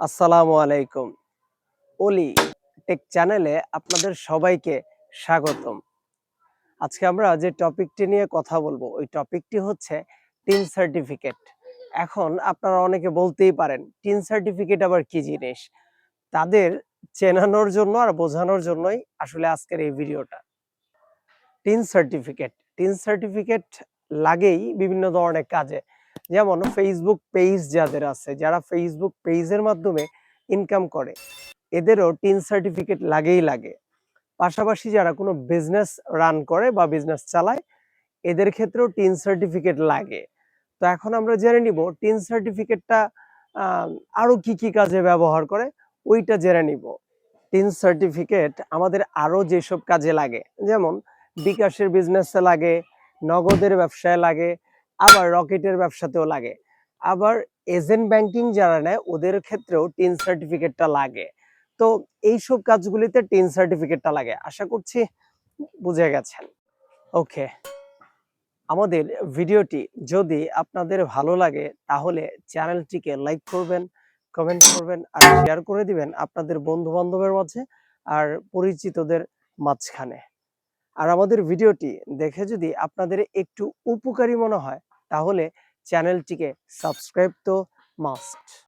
আসসালামু আলাইকুম। ওলি টেক চ্যানেলে আপনাদের সবাইকে স্বাগতম। আজকে আমরা যে টপিকটি নিয়ে কথা বলব, ওই টপিকটি হচ্ছে টিন সার্টিফিকেট। এখন আপনারা অনেকে বলতেই পারেন, টিন সার্টিফিকেট আবার কি জিনিস? তাদের চেনানোর জন্য আর বোঝানোর জন্যই আসলে আজকের এই ভিডিওটা। টিন সার্টিফিকেট টিন সার্টিফিকেট লাগেই বিভিন্ন ধরনের কাজে। যেমন ফেসবুক পেজ যাদের আছে, যারা ফেসবুক পেজের মাধ্যমে ইনকাম করে, এদেরও টিন সার্টিফিকেট লাগেই লাগে। পাশাপাশি যারা কোনো বিজনেস রান করে বা বিজনেস চালায়, এদের ক্ষেত্রেও টিন সার্টিফিকেট লাগে। তো এখন আমরা জেনে নিব টিন সার্টিফিকেটটা আরও কি কি কাজে ব্যবহার করে, ওইটা জেনে নিব। টিন সার্টিফিকেট আমাদের আরও যেসব কাজে লাগে, যেমন বিকাশের বিজনেসে লাগে, নগদের ব্যবসায় লাগে আবার রকেটের ব্যবসাতেও লাগে। আবার এজেন্ট ব্যাংকিং যারা নেয়, ওদের ক্ষেত্রেও টিন সার্টিফিকেটটা লাগে। তো এইসব কাজগুলিতে টিন সার্টিফিকেটটা লাগে। আশা করছি বুঝে গেছেন। ওকে। আমাদের ভিডিওটি যদি আপনাদের ভালো লাগে, তাহলে চ্যানেলটিকে লাইক করবেন, কমেন্ট করবেন, আর শেয়ার করে দিবেন আপনাদের বন্ধু বান্ধবের মাঝে আর পরিচিতদের মাঝখানে। আর আমাদের ভিডিওটি দেখে যদি আপনাদের একটু উপকারী মনে হয়, তাহলে চ্যানেলটিকে সাবস্ক্রাইব তো মাস্ট।